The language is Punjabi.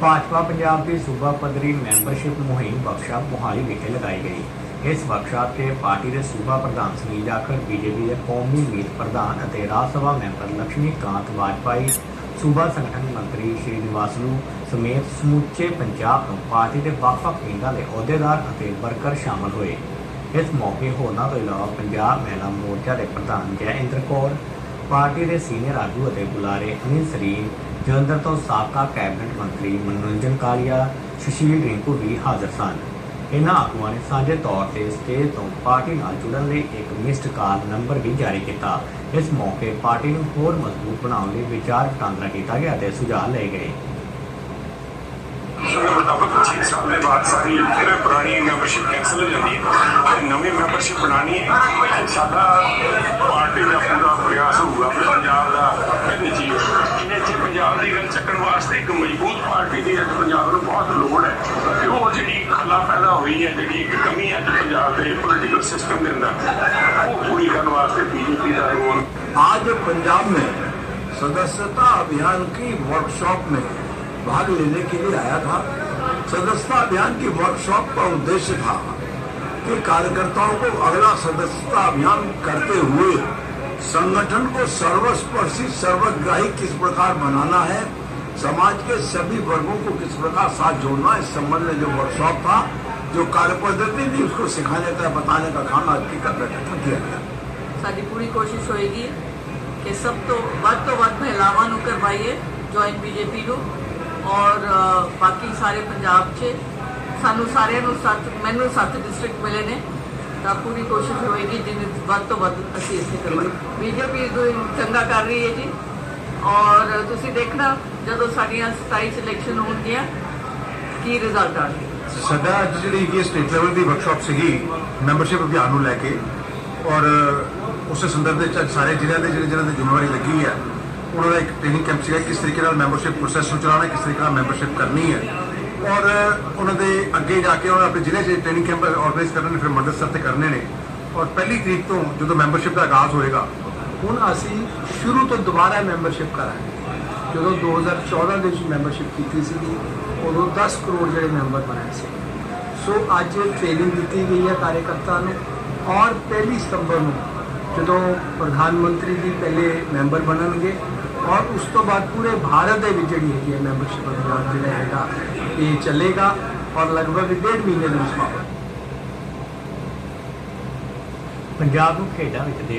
ਭਾਜਪਾ ਪੰਜਾਬ ਦੀ ਸੂਬਾ ਪੱਧਰੀ ਮੈਂਬਰਸ਼ਿਪ ਮੁਹਿੰਮ ਵਰਕਸ਼ਾਪ ਮੋਹਾਲੀ ਵਿਖੇ ਲਗਾਈ ਗਈ। ਇਸ ਵਰਕਸ਼ਾਪ ਤੇ ਪਾਰਟੀ ਦੇ ਸੂਬਾ ਪ੍ਰਧਾਨ ਸੁਨੀਲ ਜਾਖੜ ਬੀਜੇਪੀ ਦੇ ਕੌਮੀ ਮੀਤ ਪ੍ਰਧਾਨ ਅਤੇ ਰਾਜ ਸਭਾ ਮੈਂਬਰ ਲక్ష్ਮੀ ਕਾਂਤ ਵਾਜਪਾਈ, ਸੂਬਾ ਸੰਗਠਨ ਮੰਤਰੀ ਸ਼੍ਰੀ ਨਿਵਾਸਲੂ ਸਮੇਤ ਸਮੁੱਚੇ ਪੰਜਾਬ ਤੋਂ ਪਾਰਟੀ ਦੇ ਵੱਖ-ਵੱਖ ਕੇਂਦਰਾਂ ਦੇ ਅਹੁਦੇਦਾਰ ਅਤੇ ਵਰਕਰ ਸ਼ਾਮਲ ਹੋਏ। ਇਸ ਮੌਕੇ ਹੋਰਨਾਂ ਤੋਂ ਇਲਾਵਾ ਪੰਜਾਬ ਮਹਿਲਾ ਮੋਰਚਾ ਦੇ ਪ੍ਰਧਾਨ ਜੈ ਇੰਦਰ ਕੌਰ ਪਾਰਟੀ ਦੇ ਸੀਨੀਅਰ ਆਗੂ ਅਤੇ ਬੁਲਾਰੇ ਅਨਿਲ ਸਰੀਨ ਜਲੰਧਰ ਤੋਂ ਸਾਬਕਾ ਕੈਬਨਿਟ ਮੰਤਰੀ ਮਨੋਰੰਜਨ ਕਾਲੀਆ, ਸੁਸ਼ੀਲ ਰਿੰਕੂ ਵੀ ਹਾਜ਼ਰ ਸਨ। ਇਹਨਾਂ ਆਗੂਆਂ ਨੇ ਸਾਂਝੇ ਤੌਰ ਤੇ ਸਟੇਜ ਤੋਂ ਪਾਰਟੀ ਨਾਲ ਜੁੜਨ ਲਈ ਇੱਕ ਮਿਸਡ ਕਾਲ ਨੰਬਰ ਵੀ ਜਾਰੀ ਕੀਤਾ। ਇਸ ਮੌਕੇ ਪਾਰਟੀ ਨੂੰ ਹੋਰ ਮਜ਼ਬੂਤ ਬਣਾਉਣ ਲਈ ਵਿਚਾਰ ਵਟਾਂਦਰਾ ਕੀਤਾ ਗਿਆ ਅਤੇ ਸੁਝਾਅ ਲਏ ਗਏ। ਉਹਦੇ ਮੁਤਾਬਕ 6 ਸਾਲ ਦੇ ਬਾਅਦ ਸਾਰੀ ਫਿਰ ਪੁਰਾਣੀ ਮੈਂਬਰਸ਼ਿਪ ਕੈਂਸਲ ਹੋ ਜਾਂਦੀ ਹੈ ਨਵੀਂ ਮੈਂਬਰਸ਼ਿਪ ਬਣਾਣੀ ਹੈ? ਸਾਡਾ ਇੱਕ ਮਜ਼ਬੂਤ ਪਾਰਟੀ ਦੀ ਅੱਜ ਪੰਜਾਬ ਨੂੰ ਬਹੁਤ ਲੋੜ ਹੈ ਤੇ ਉਹ ਜਿਹੜੀ ਖਲਾ ਪੈਦਾ ਹੋਈ ਹੈ ਜਿਹੜੀ ਇੱਕ ਕਮੀ ਹੈ ਅੱਜ ਪੰਜਾਬ ਦੇ ਪੋਲੀਟੀਕਲ ਸਿਸਟਮ ਦੇ ਅੰਦਰ ਉਹ ਪੂਰੀ ਕਰਨ ਵਾਸਤੇ ਬੀਜੇਪੀ ਦਾ ਰੋਲ आज पंजाब में सदस्यता अभियान की वर्कशॉप में भाग लेने के लिए आया था सदस्यता अभियान की वर्कशॉप का उद्देश्य था कि कार्यकर्ताओं को अगला सदस्यता अभियान करते हुए संगठन को सर्वस्पर्शी सर्वग्राही किस प्रकार बनाना है समाज के सभी वर्गों को किस प्रकार साथ जोड़ना है इस संबंध में जो वर्कशॉप था जो कार्य पद्धति थी उसको सिखाने का बताने का काम आज की कर बैठक में किया गया ਸਾਡੀ ਪੂਰੀ ਕੋਸ਼ਿਸ਼ ਹੋਏਗੀ ਕਿ ਸਭ ਤੋਂ ਵੱਧ ਤੋਂ ਵੱਧ ਮਹਿਲਾਵਾਂ ਨੂੰ ਕਰਵਾਈਏ ਜੁਆਇਨ ਬੀਜੇਪੀ ਨੂੰ ਔਰ ਅ, ਬਾਕੀ ਸਾਰੇ ਪੰਜਾਬ 'ਚ ਸਾਨੂੰ ਸਾਰਿਆਂ ਨੂੰ ਸੱਤ ਮੈਨੂੰ ਸੱਤ ਡਿਸਟ੍ਰਿਕਟ ਮਿਲੇ ਨੇ ਤਾਂ ਪੂਰੀ ਕੋਸ਼ਿਸ਼ ਹੋਏਗੀ ਜਿੰਨੇ ਵੱਧ ਤੋਂ ਵੱਧ ਅਸੀਂ ਇੱਥੇ ਕਰਵਾਈਏ ਬੀਜੇਪੀ ਚੰਗਾ ਕਰ ਰਹੀ ਹੈ ਜੀ ਔਰ ਤੁਸੀਂ ਦੇਖਣਾ ਜਦੋਂ ਸਾਡੀਆਂ 27 ਚ ਹੋਣਗੀਆਂ, ਕੀ ਰਿਜ਼ਲਟ ਆਣਗੇ? ਸਾਡਾ ਅੱਜ ਜਿਹੜੀ ਹੈਗੀ ਸਟੇਟ ਲੈਵਲ ਦੀ ਵਰਕਸ਼ਾਪ ਸੀਗੀ ਮੈਂਬਰਸ਼ਿਪ ਅਭਿਆਨ ਨੂੰ ਲੈ ਕੇ, ਔਰ ਉਸੇ ਸੰਦਰਭ ਦੇ ਵਿੱਚ ਸਾਰੇ ਜ਼ਿਲ੍ਹਿਆਂ ਦੇ ਜਿਹੜੇ ਜਿਹਨਾਂ ਦੀ ਜ਼ਿੰਮੇਵਾਰੀ ਲੱਗੀ ਹੈ, ਉਹਨਾਂ ਦਾ ਇੱਕ ਟ੍ਰੇਨਿੰਗ ਕੈਂਪ ਸੀਗਾ, ਕਿਸ ਤਰੀਕੇ ਨਾਲ ਮੈਂਬਰਸ਼ਿਪ ਪ੍ਰੋਸੈਸ ਨੂੰ ਚਲਾਉਣਾ, ਕਿਸ ਤਰੀਕੇ ਨਾਲ ਮੈਂਬਰਸ਼ਿਪ ਕਰਨੀ ਹੈ। ਔਰ ਉਹਨਾਂ ਦੇ ਅੱਗੇ ਜਾ ਕੇ ਉਹਨਾਂ ਆਪਣੇ ਜ਼ਿਲ੍ਹੇ 'ਚ ਟ੍ਰੇਨਿੰਗ ਕੈਂਪ ਆਰਗੇਨਾਈਜ਼ ਕਰਨੇ ਨੇ, ਫਿਰ ਮੰਡਲ ਸਤਰ ਤੇ ਕਰਨੇ ਨੇ। ਔਰ ਪਹਿਲੀ ਤਰੀਕ ਤੋਂ ਜਦੋਂ ਮੈਂਬਰਸ਼ਿਪ ਦਾ ਆਗਾਜ਼ ਹੋਏਗਾ ਹੁਣ ਅਸੀਂ ਸ਼ੁਰੂ ਤੋਂ ਦੁਬਾਰਾ ਮੈਂਬਰਸ਼ਿਪ ਕਰਾਂਗੇ। ਜਦੋਂ 2014 ਦੇ ਵਿੱਚ ਮੈਂਬਰਸ਼ਿਪ ਕੀਤੀ ਸੀਗੀ, ਉਦੋਂ 10 ਕਰੋੜ ਜਿਹੜੇ ਮੈਂਬਰ ਬਣੇ ਸੀ। ਸੋ ਅੱਜ ਟ੍ਰੇਨਿੰਗ ਦਿੱਤੀ ਗਈ ਹੈ ਕਾਰਜਕਰਤਾ ਨੂੰ ਔਰ ਪਹਿਲੀ ਸਤੰਬਰ ਨੂੰ ਜਦੋਂ ਪ੍ਰਧਾਨ ਮੰਤਰੀ ਜੀ ਪਹਿਲੇ ਮੈਂਬਰ ਬਣਨਗੇ ਔਰ ਉਸ ਤੋਂ ਬਾਅਦ ਪੂਰੇ ਭਾਰਤ ਦੇ ਵਿੱਚ ਜਿਹੜੀ ਹੈਗੀ ਹੈ ਮੈਂਬਰਸ਼ਿਪ ਅਭਿਆਨ ਜਿਹੜਾ ਹੈਗਾ, ਇਹ ਚੱਲੇਗਾ ਔਰ ਲਗਭਗ ਡੇਢ ਮਹੀਨੇ ਦੇ ਵਿੱਚ ਸਮਾਪਤ ਪੰਜਾਬ ਨੂੰ ਖੇਡਾਂ ਵਿੱਚ ਦੇ